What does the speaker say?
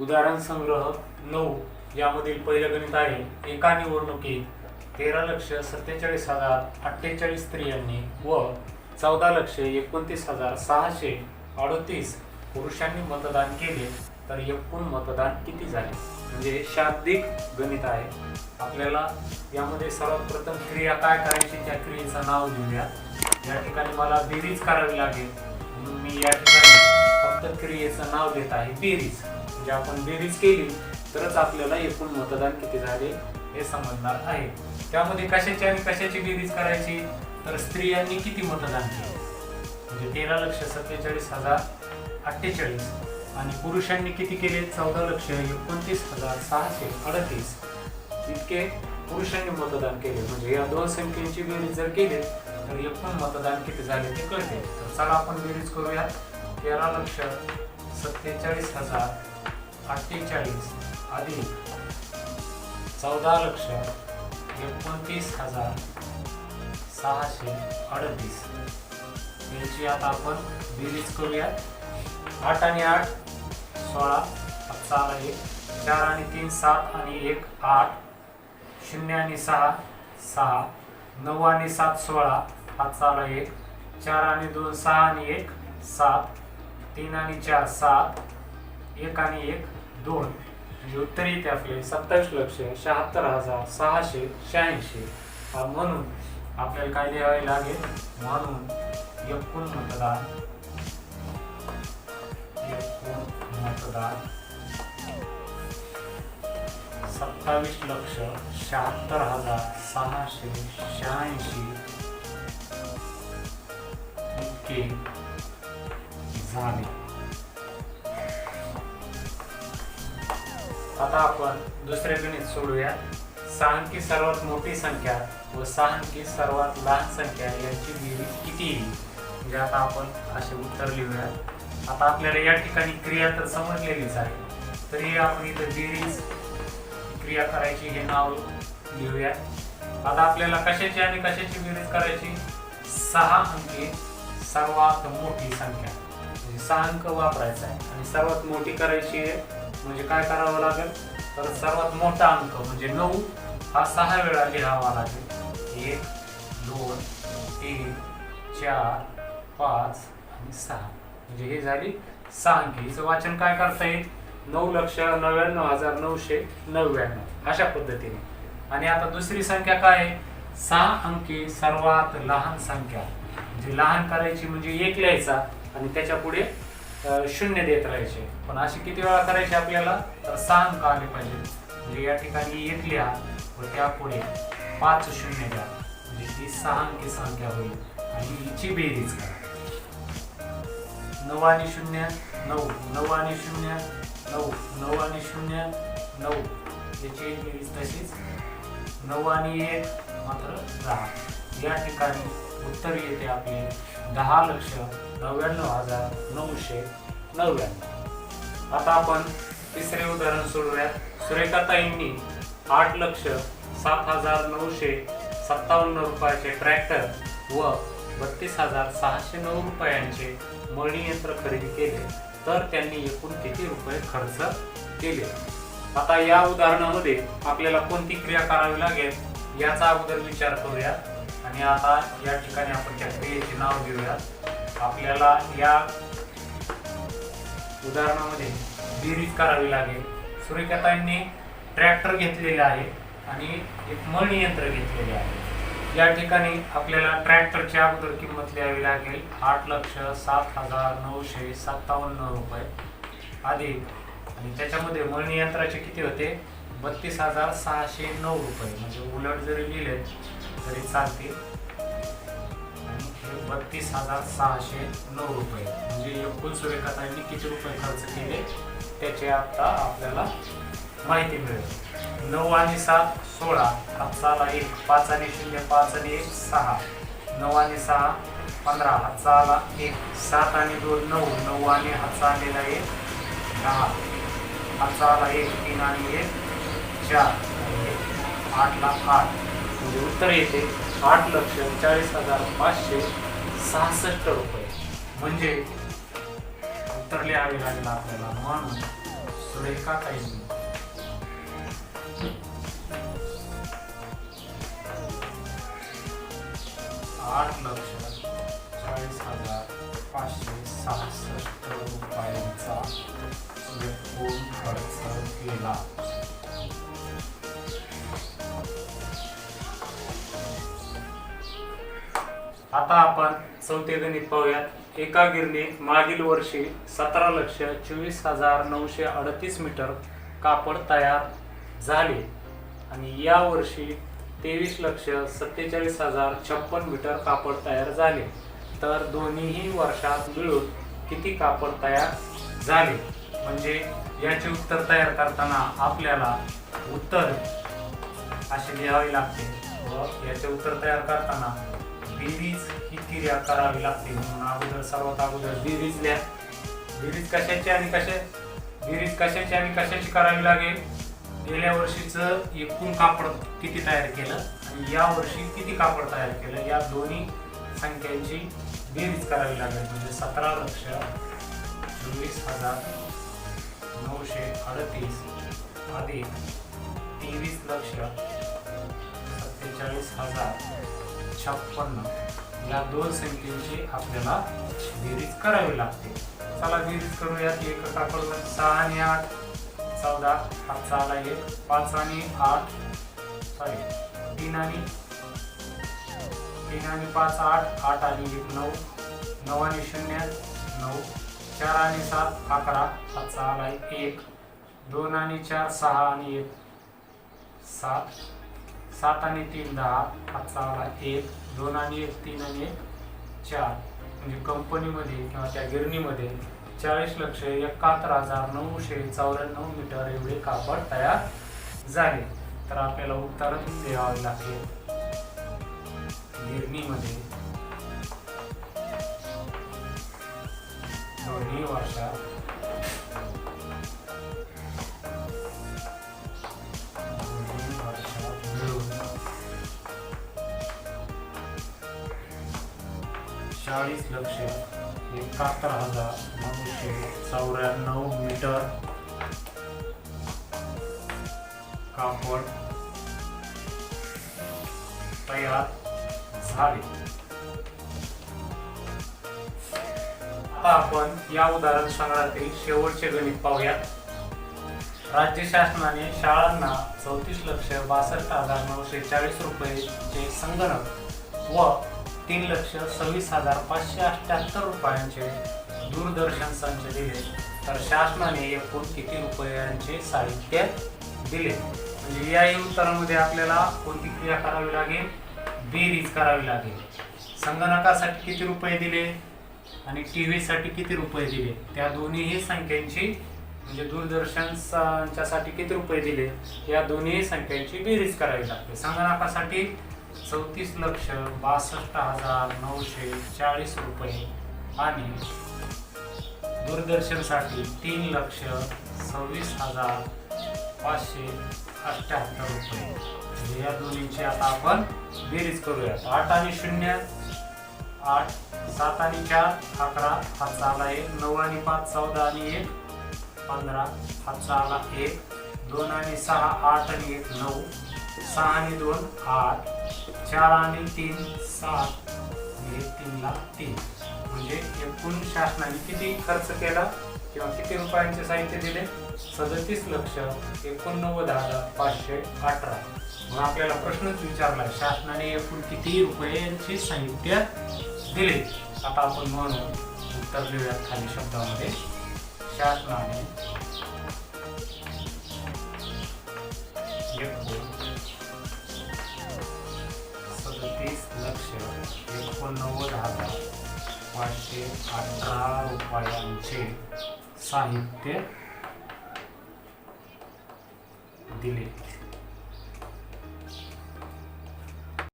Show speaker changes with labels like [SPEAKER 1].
[SPEAKER 1] उदाहरण संग्रह नऊ यामधील पहिलं गणित आहे. एका निवडणुकीत तेरा लक्ष सत्तेचाळीस हजार अठ्ठेचाळीस स्त्रियांनी व चौदा लक्ष एकोणतीस हजार सहाशे अडतीस पुरुषांनी मतदान केले. तर एकूण मतदान किती झाले? म्हणजे शाब्दिक गणित आहे. आपल्याला यामध्ये सर्वात प्रथम क्रिया काय करायची? त्या क्रियेचं नाव लिहूया. या ठिकाणी मला बेरीज करावी लागेल. म्हणून मी या ठिकाणी फक्त क्रियेचं नाव देत आहे. बेरीज. म्हणजे आपण बेरीज केली तरच आपल्याला एकूण मतदान किती झाले हे समजणार आहे. त्यामध्ये कशाची आणि कशाची बेरीज करायची? तर स्त्रियांनी किती मतदान केले? म्हणजे तेरा लक्ष सत्तेचाळीस हजार अठ्ठेचाळीस आणि पुरुषांनी किती केले? चौदा लक्ष एकोणतीस हजार सहाशे अडतीस. इतके पुरुषांनी मतदान केले. म्हणजे या दोन संख्येची बेरीज जर केली तर एकूण मतदान किती झाले ते कळते. तर चला आपण बेरीज करूया. तेरा लक्ष सत्तेचाळीस हजार अठ्ठेचाळीस अधिक चौदा लक्ष एकोणतीस हजार सहाशे अडतीस. याची आता आपण बेरीज करूया आठ आणि आठ सोळा चाला एक चार आणि तीन सात आणि एक आठ. शून्य आणि सहा सहा. नऊ आणि सात सोळा. हातचा चाला एक. चार आणि दोन सहा आणि एक सात. तीन आणि चार सात. एक आणि एक दोन. म्हणजे उत्तर येते आपले सत्तावीस लक्ष शहात्तर हजार सहाशे शहाऐंशी. हा म्हणून आपल्याला काय लिहावे लागेल? म्हणून एकूण मतदान एकूण मतदान. सत्तावीस लक्ष शहात्तर हजार सहाशे शहाऐंशी. इतके झाले. आता आपण दुसरे गणित सोडूया. सहा अंकी सर्वात मोठी संख्या व सहा अंकी सर्वात लहान संख्या यांची बेरीज किती येईल? म्हणजे आता आपण असे उत्तर लिहूया. आता आपल्याला या ठिकाणी क्रिया तर समजलेलीच आहे. तरी आपण इथं बेरीज क्रिया करायची हे नाव लिहूया. आता आपल्याला कशाची आणि कशाची बेरीज करायची? सहा अंकी सर्वात मोठी संख्या. म्हणजे सहा अंक वापरायचा आहे. आणि सर्वात मोठी करायची आहे म्हणजे काय करावं लागेल? तर सर्वात मोठा अंक म्हणजे नऊ हा सहा वेळा लिहावा लागेल. एक दोन तीन चार पाच आणि सहा. म्हणजे हे झाली सहा अंकी. हिचं वाचन काय करता येईल? नऊ लक्ष नव्याण्णव हजार नऊशे नव्याण्णव. अशा पद्धतीने. आणि आता दुसरी संख्या काय आहे? सहा अंकी सर्वात लहान संख्या. म्हणजे लहान करायची म्हणजे एक लिहायचा आणि त्याच्या पुढे शून्य देत राहायचे. पण अशी किती वेळा करायची आपल्याला? तर सहा अंक आले पाहिजे म्हणजे या ठिकाणी एक लिहा व त्या पुढे पाच शून्य द्या. म्हणजे ती सहा अंकी संख्या होईल. आणि हिची बेरीज करा. नऊ आणि शून्य नऊ. नऊ आणि शून्य नऊ. नऊ आणि शून्य नऊ. याची बेरीज तशीच. नऊ आणि एक मात्र दहा. या ठिकाणी उत्तर येते आपले दहा लक्ष नव्याण्णव हजार नऊशे नव्याण्णव. आता आपण तिसरे उदाहरण सोडूया. सुरेखाताईंनी आठ लक्ष सात हजार नऊशे सत्तावन्न रुपयाचे ट्रॅक्टर व बत्तीस हजार सहाशे नऊ रुपयांचे मळणी यंत्र खरेदी केले. तर त्यांनी एकूण किती रुपये खर्च केले? आता या उदाहरणामध्ये आपल्याला कोणती क्रिया करावी लागेल? याचा अगोदर विचार करूया. आणि आता या ठिकाणी आपण त्या क्रियेचे नाव घेऊया आपल्याला या उदाहरणामध्ये बेरीज करावी लागेल. सूर्यकातांनी ट्रॅक्टर घेतलेले आहे आणि एक मळणी यंत्र घेतलेले आहे. या ठिकाणी आपल्याला ट्रॅक्टरची अगोदर किंमत लिहावी लागेल. आठ लक्ष सात हजार नऊशे सत्तावन्न रुपये. अधिक आणि त्याच्यामध्ये मळणी यंत्राचे किती होते? बत्तीस हजार सहाशे नऊ रुपये. म्हणजे उलट जरी लिहिले तरी चालतील. आणि हे बत्तीस हजार सहाशे नऊ रुपये. म्हणजे एकूण सूर्यकातांनी किती रुपये खर्च केले त्याचे आता आपल्याला माहिती मिळेल. नऊ आणि सात सोळा. हातचाला एक. पाच आणि शून्य पाच आणि एक सहा. नऊ आणि सहा पंधरा. हातचा आला एक. सात आणि दोन नऊ. नऊ आणि हातचा आलेला एक. दहा. हातचा आला एक. तीन आणि एक. चार. आठला आठ. म्हणजे उत्तर येते आठ लक्ष चाळीस हजार पाचशे सहासष्ट रुपये. म्हणजे उत्तर लिहावे लागेल आपल्याला म्हणून सुरेखाताईंनी. आठ लक्ष चाळीस हजार पाचशे सहासष्ट रुपयांचा एकूण खर्च केला. आता आपण चौथे गणित पाहूयात. एका गिरणीत मागील वर्षी सतरा लक्ष चोवीस हजार नऊशे अडतीस मीटर कापड तयार झाले. आणि या वर्षी तेवीस लक्ष सत्तेचाळीस हजार छप्पन मीटर कापड तयार झाले. तर दोन्हीही वर्षात मिळून किती कापड तयार झाले? म्हणजे याचे उत्तर तयार करताना आपल्याला उत्तर असे लिहावे लागते. व याचे उत्तर तयार करताना बेरीज ही क्रिया करावी लागते म्हणून अगोदर सर्वात अगोदर बेरीज द्या बेरीज कशाची आणि कशा बेरीज कशाची आणि कशाची करावी लागेल? गेल्या वर्षीचं एकूण कापड किती तयार केलं? आणि या वर्षी किती कापड तयार केलं? या दोन्ही संख्यांची बेरीज करावी लागेल. म्हणजे सतरा लक्ष चोवीस हजार नऊशे अडतीस अधिक तेवीस लक्ष सत्तेचाळीस हजार छप्पन्न या दोन संख्येची आपल्याला बेरीज करावी लागते. चला बेरीज करूयात. एक काकडून सहा आणि आठ. चौदा. हातचा आला एक पाच आणि आठ. सॉरी तीन आणि तीन आणि पाच आठ. आठ आणि एक नऊ. नऊ आणि शून्य नऊ. चार आणि सात. अकरा. हातचा आला एक. दोन आणि चार सहा आणि एक. सात. सात आणि तीन दहा हातचा आला एक दोन आणि एक तीन आणि एक चार. म्हणजे कंपनीमध्ये किंवा त्या गिरणीमध्ये चाळीस लक्ष एकाहत्तर हजार नऊशे चौऱ्याण्णव मीटर एवढे कापड तयार झाले. तर आपल्याला उत्तर द्यावे लागेल. गिरणीमध्ये दोन्ही वर्षात चाळीस लक्ष एकाहत्तर हजार नऊशे चौऱ्याण्णव मीटर. कापड तयार झाले. आता आपण या उदाहरण संग्रहातील शेवटचे गणित पाहूयात. राज्य शासनाने शाळांना चौतीस लक्ष बासष्ट हजार नऊशे चाळीस रुपयेचे संगणक व तीन लक्ष सव्वीस हजार पाचशे अठ्ठ्याहत्तर रुपयांचे दूरदर्शन संच दिले. तर शासनाने एकूण किती रुपयांचे साहित्य दिले? म्हणजे याही उत्तरामध्ये आपल्याला कोणती क्रिया करावी लागेल? बेरीज करावी लागेल. संगणकासाठी किती रुपये दिले? आणि टी व्हीसाठी किती रुपये दिले? त्या दोन्हीही संख्यांची म्हणजे दूरदर्शनच्यासाठी किती रुपये दिले? या दोन्ही संख्यांची बेरीज करावी लागते. संगणकासाठी चौतीस लक्ष बासष्ट हजार नऊशे चाळीस रुपये आणि दूरदर्शनसाठी तीन लक्ष सव्वीस हजार पाचशे अठ्ठ्याहत्तर रुपये. या दोन्हीची आता आपण बेरीज करूयात. आठ आणि शून्य आठ सात आणि चार अकरा हातचा आला एक नऊ आणि पाच चौदा आणि एक पंधरा हातचा आला एक दोन आणि सहा आठ आणि एक नऊ सहा आणि दोन आठ. चार आणि तीन सात आणि तीन तीनला तीन. म्हणजे एकूण शासनाने किती खर्च केला किंवा किती रुपयांचे साहित्य दिले? सदतीस लक्ष एकोणनव्वद हजार पाचशे अठरा. मग आपल्याला प्रश्नच विचारला शासनाने एकूण किती रुपयांचे साहित्य दिले? आता आपण म्हणू उत्तर लिहूयात खाली शब्दामध्ये. शासनाने सदतीस लक्ष एकोणनव्वद हजार पाचशे अठरा रुपयांचे साहित्य दिले